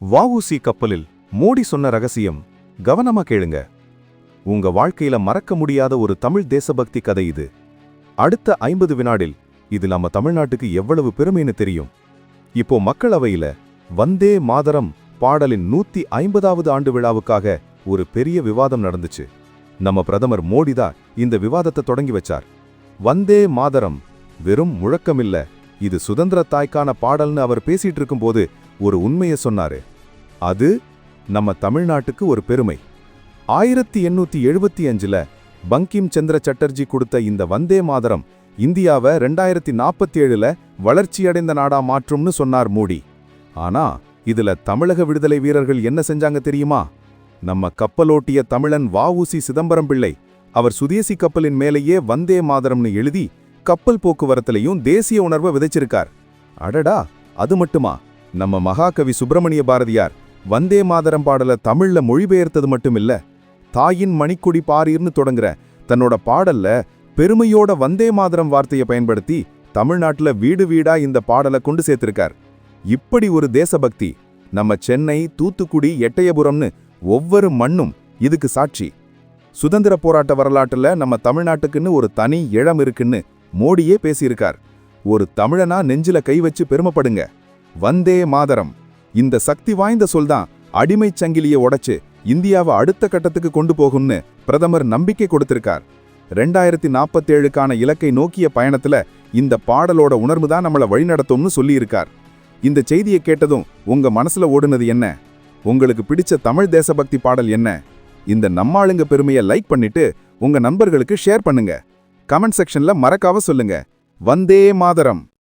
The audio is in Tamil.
வஉசி கப்பலில் மோடி சொன்ன ரகசியம் கவனமா கேளுங்க. உங்க வாழ்க்கையில மறக்க முடியாத ஒரு தமிழ் தேசபக்தி கதை இது. அடுத்த ஐம்பது வினாடில் இது நம்ம தமிழ்நாட்டுக்கு எவ்வளவு பெருமைன்னு தெரியும். இப்போ மக்களவையில வந்தே மாதரம் பாடலின் நூத்தி ஐம்பதாவது ஆண்டு விழாவுக்காக ஒரு பெரிய விவாதம் நடந்துச்சு. நம்ம பிரதமர் மோடி தான் இந்த விவாதத்தை தொடங்கி வச்சார். வந்தே மாதரம் வெறும் முழக்கமில்ல இது சுதந்திர தாய்க்கான பாடல்னு அவர் பேசிட்டு இருக்கும்போது ஒரு உண்மையை சொன்னாரு. அது நம்ம தமிழ்நாட்டுக்கு ஒரு பெருமை. ஆயிரத்தி எண்ணூத்தி எழுபத்தி அஞ்சுல பங்கிம் சந்திர சட்டர்ஜி கொடுத்த இந்த வந்தே மாதரம் இந்தியாவை ரெண்டாயிரத்தி நாற்பத்தி ஏழில் வளர்ச்சியடைந்த நாடா மாற்றும்னு சொன்னார் மோடி. ஆனா இதுல தமிழக விடுதலை வீரர்கள் என்ன செஞ்சாங்க தெரியுமா? நம்ம கப்பலோட்டிய தமிழன் வாவூசி சிதம்பரம் பிள்ளை அவர் சுதேசி கப்பலின் மேலேயே வந்தே மாதரம்னு எழுதி கப்பல் போக்குவரத்துலையும் தேசிய உணர்வை விதைச்சிருக்கார். அடடா அது மட்டுமா? நம்ம மகாகவி சுப்பிரமணிய பாரதியார் வந்தே மாதரம் பாடல தமிழ்ல மொழிபெயர்த்தது மட்டுமில்ல தாயின் மணிக்குடி பாரீர்னு தொடங்குற தன்னோட பாடல்ல பெருமையோட வந்தே மாதரம் வார்த்தையை பயன்படுத்தி தமிழ்நாட்டுல வீடு வீடா இந்த பாடலை கொண்டு சேர்த்திருக்கார். இப்படி ஒரு தேசபக்தி நம்ம சென்னை தூத்துக்குடி எட்டயபுரம்னு ஒவ்வொரு மண்ணும் இதுக்கு சாட்சி. சுதந்திர போராட்ட வரலாற்றுல நம்ம தமிழ்நாட்டுக்குன்னு ஒரு தனி இழம் இருக்குன்னு மோடியே பேசியிருக்கார். ஒரு தமிழனா நெஞ்சில கை வச்சு பெருமைப்படுங்க. வந்தே மாதரம். இந்த சக்தி வாய்ந்த சொல்தான் அடிமைச் சங்கிலிய உடைச்சு இந்தியாவை அடுத்த கட்டத்துக்கு கொண்டு போகும்னு பிரதமர் நம்பிக்கை கொடுத்திருக்கார். ரெண்டாயிரத்தி நாற்பத்தேழுக்கான இலக்கை நோக்கிய பயணத்துல இந்த பாடலோட உணர்வு தான் நம்மள வழிநடத்தும்னு சொல்லியிருக்கார். இந்த செய்தியை கேட்டதும் உங்க மனசுல ஓடுனது என்ன? உங்களுக்கு பிடிச்ச தமிழ் தேசபக்தி பாடல் என்ன? இந்த நம்மாளுங்க பெருமையை லைக் பண்ணிட்டு உங்க நண்பர்களுக்கு ஷேர் பண்ணுங்க. கமெண்ட் செக்ஷன்ல மறக்காம சொல்லுங்க. வந்தே மாதரம்!